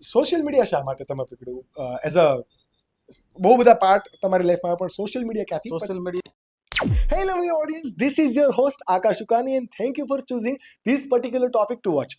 Social media શા માટે તમે પકડ્યું એઝ અ બહુ બધા પાર્ટ તમારી લાઈફમાં પણ સોશિયલ મીડિયા ક્યાંથી social media my audience. This is your host Akash Ukani, and thank you for choosing this particular topic to watch.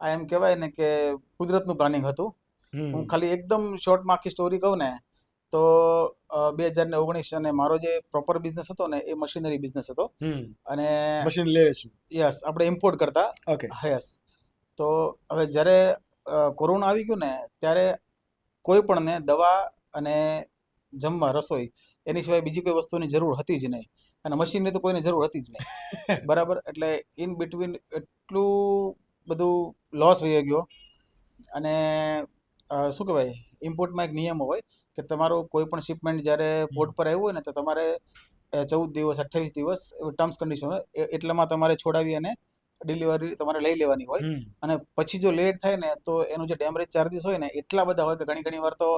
આ એમ કહેવાય ને કે કુદરતનું પ્લાનિંગ હતું. હું ખાલી એકદમ શોર્ટમાં આખી સ્ટોરી કહું ને તો બે હજાર ને ઓગણીસ અને મારો જે પ્રોપર બિઝનેસ હતો ને એ મશીનરી બિઝનેસ હતો. અને મશીન લે છું. યસ આપણે ઇમ્પોર્ટ કરતા. ઓકે યસ તો હવે જ્યારે કોરોના આવી ગયું ને ત્યારે કોઈ પણને દવા અને જમવા રસોઈ એની સિવાય બીજી કોઈ વસ્તુની જરૂર હતી જ નહીં. અને મશીનની તો કોઈને જરૂર હતી જ નહીં. બરાબર? એટલે ઇન બિટવીન એટલું બધું લોસ થઈ ગયો અને શું કહેવાય? ઇમ્પોર્ટમાં એક નિયમ હોય કે તમારું કોઈ પણ શિપમેન્ટ જ્યારે પોર્ટ પર આવ્યું હોય ને તો તમારે ચૌદ દિવસ અઠ્ઠાવીસ દિવસ ટર્મ્સ કન્ડિશન હોય. એટલામાં તમારે છોડાવી અને ડિલિવરી તમારે લઈ લેવાની હોય. અને પછી જો લેટ થાય ને તો એનું જે ડેમરેજ ચાર્જીસ હોય ને એટલા બધા હોય કે ઘણી ઘણી વાર તો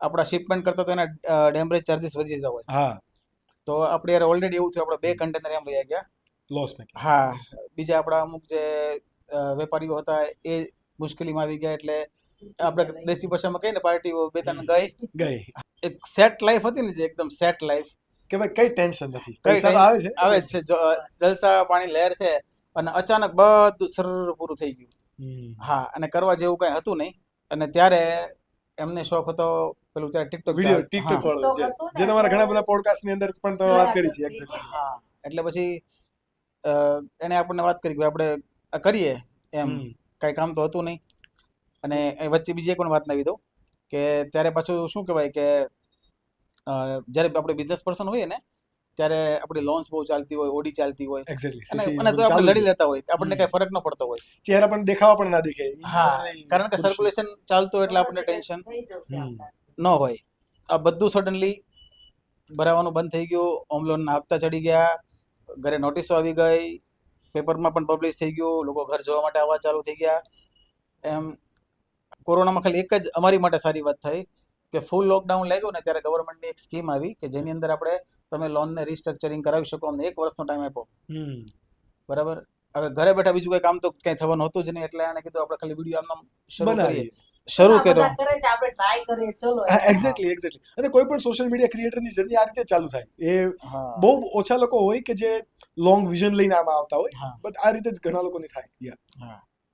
આપણા શિપમેન્ટ કરતાં તો એના ડેમરેજ ચાર્જીસ વધી જતા હોય. હા. તો આપણે યાર ઓલરેડી એવું થયું આપણે બે કન્ટેનર એમ વહી ગયા. લોસ હા. બીજા આપણા અમુક જે વેપારીઓ હતા એ મુશ્કેલીમાં આવી ગયા એટલે આપણે દેશી ભાષામાં કહીએ ને પાર્ટીઓ બે ત્રણ ગઈ. ગઈ. એક સેટ લાઈફ હતી ને જે એકદમ સેટ લાઈફ. કે ભાઈ કઈ ટેન્શન નથી? કઈ પૈસા આવે છે. આવે જ છે. જલસા પાણી લહેર છે અને અચાનક બધું સર પૂરું થઈ ગયું. હા અને કરવા જેવું કઈ હતું નહીં. અને ત્યારે એમને શોખ હતો પેલું ત્યારે ટિકટોક વિડિયો ટિકટોક વાળો જે તમારા ઘણા બધા પોડકાસ્ટની અંદર પણ તમે વાત કરી છે હા એટલે પછી અ, એણે આપણને વાત કરી કે આપણે કરીએ. એમ કંઈ કામ તો હતું નહીં. અને એ વચ્ચે બીજી એક પણ વાત નવી દઉં કે ત્યારે પાછું શું કહેવાય કે જ્યારે આપણે બિઝનેસ પર્સન હોઈએ ને ત્યારે આપણી લોન્સ બહુ ચાલતી હોય ઓડી ચાલતી હોય. અને તો આપણે લડી લેતા હોય આપણને. કઈ ફરક ન પડતો હોય. ચહેરા પણ દેખાવા પણ ના દેખે હા કારણ કે સર્ક્યુલેશન ચાલતું હોય એટલે આપણને ટેન્શન. ન હોય. આ બધું સડનલી ભરાવાનું બંધ થઈ ગયું. હોમ લોનના હપ્તા ચડી ગયા. ઘરે નોટિસો આવી ગઈ. પેપરમાં પણ પબ્લિશ થઈ ગયું લોકો ઘર જોવા માટે આવવા ચાલુ થઈ ગયા. એમ કોરોનામાં ખાલી એક જ અમારી માટે સારી વાત થઈ કે ફૂલ લોકડાઉન લાગ્યું ને ત્યારે ગવર્મેન્ટની એક સ્કીમ આવી કે જેની અંદર આપણે તમે લોનને રિસ્ટ્રક્ચરિંગ કરાવી શકો અમને એક વર્ષનો ટાઈમ આપો બરાબર? હવે ઘરે બેઠા બીજું કઈ કામ તો કઈ થવાનું હતું જ નહીં એટલે એને કીધું આપણે ખાલી વીડિયો આમ શરૂ કરીએ. શરૂ કર્યો. કરે છે આપણે ટ્રાય કરીએ ચલો. એક્ઝેક્ટલી એક્ઝેક્ટલી અને કોઈ પણ સોશિયલ મીડિયા ક્રિએટરની જર્ની આ રીતે ચાલુ થાય. એ બહુ ઓછા લોકો હોય કે જે લોંગ વિઝન લઈને આમાં આવતા હોય બટ આ રીતે જ ઘણા લોકોની થાય.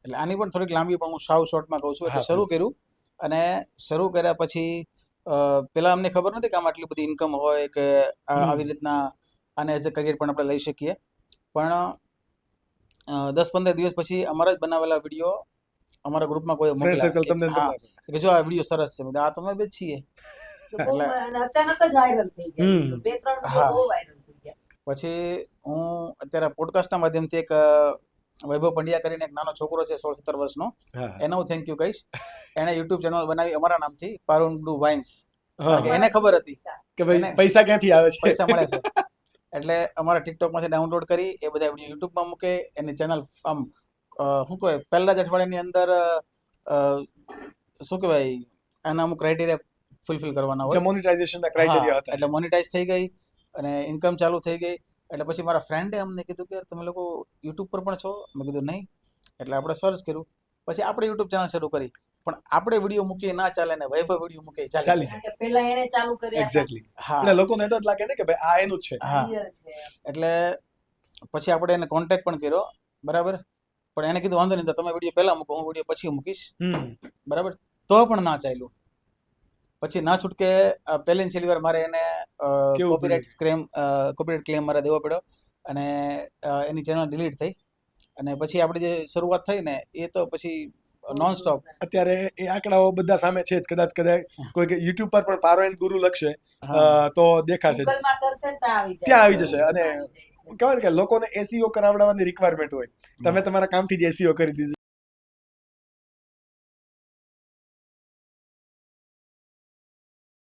એટલે આની પણ થોડીક લાંબી પણ હું સાવ શોર્ટમાં કહું છું એટલે શરૂ કર્યું. અને શરૂ કર્યા પછી અ, પેલા અમને ખબર નથી કે આમાં આટલી બધી ઇન્કમ હોય કે આવી રીતના આને એઝ અ કરિયર પણ આપણે લઈ શકીએ. પણ દસ પંદર દિવસ પછી અમારા જ બનાવેલા વીડિયો અમારા ગ્રુપમાં કોઈ ફ્રેન્ડ સર્કલ તમને કે જો આ વિડિયો સરસ છે. આ તમે બે છીએ એટલે- અચાનક જ વાયરલ થઈ. ગયા. બે ત્રણ બહુ વાયરલ થઈ ગયા. પછી હું અત્યારે પોડકાસ્ટના માધ્યમથી એક વૈભવ પંડ્યા કરીને એક નાનો છોકરો છે સોળ સત્તર વર્ષનો. એને હું થેન્ક યુ કહીશ. એણે યુટ્યુબ ચેનલ બનાવી અમારા નામથી પારુન ડુ વાઇન્સ એને ખબર હતી. કે ભાઈ પૈસા ક્યાંથી આવે છે? પૈસા મળે છે. એટલે અમારા ટિકટોકમાંથી ડાઉનલોડ કરી એ બધા વીડિયો યુટ્યુબમાં મૂકે એની ચેનલ આમ શું કહેવાય? પહેલા જ અઠવાડિયાની અંદર શું કહેવાય? એના અમુક ક્રાઇટેરિયા ફૂલફિલ કરવાના હોય. મોનેટાઇઝેશનના ક્રાઇટેરિયા હતા. એટલે મોનિટાઇઝ થઈ ગઈ અને ઇન્કમ ચાલુ થઈ ગઈ. એટલે પછી મારા ફ્રેન્ડે અમને કીધું કે તમે લોકો યુટ્યુબ પર પણ છો? મેં કીધું નહીં. એટલે આપણે સર્ચ કર્યું. પછી આપણે યુટ્યુબ ચેનલ શરૂ કરી. પણ આપણે વીડિયો મૂકીએ ના ચાલે ને વૈભવ વીડિયો મૂકીએ ચાલે. ચાલી. કારણ એને ચાલુ કર્યા એક્ઝેક્ટલી હા. એટલે લોકોને તો લાગે ને કે ભાઈ આ એનું છે. હા. એટલે પછી આપણે એને કોન્ટેક્ટ પણ કર્યો. બરાબર? પણ એને કીધું વાંધો નહીં તમે વીડિયો પહેલા મૂકો હું વીડિયો પછી મૂકીશ. બરાબર? તો પણ ના ચાલ્યું. પછી ના છૂટકે પહેલી ને છેલ્લી વાર મારે એને કોપીરાઇટ ક્લેમ કોપીરાઇટ ક્લેમ મારે દેવો પડ્યો અને એની ચેનલ ડિલીટ થઈ. અને પછી આપણી જે શરૂઆત થઈ ને એ તો પછી નોન સ્ટોપ અત્યારે એ આંકડાઓ બધા સામે છે જ કદાચ કદાચ કોઈ કે યુટ્યુબ પર પણ પારો એન્ડ ગુરુ લખશે તો દેખાશે ત્યાં આવી જશે અને. કહેવાય ને કે લોકોને એસીઓ કરાવડાવવાની રિક્વાયરમેન્ટ હોય. તમે તમારા કામથી જ એસીઓ કરી દીધું.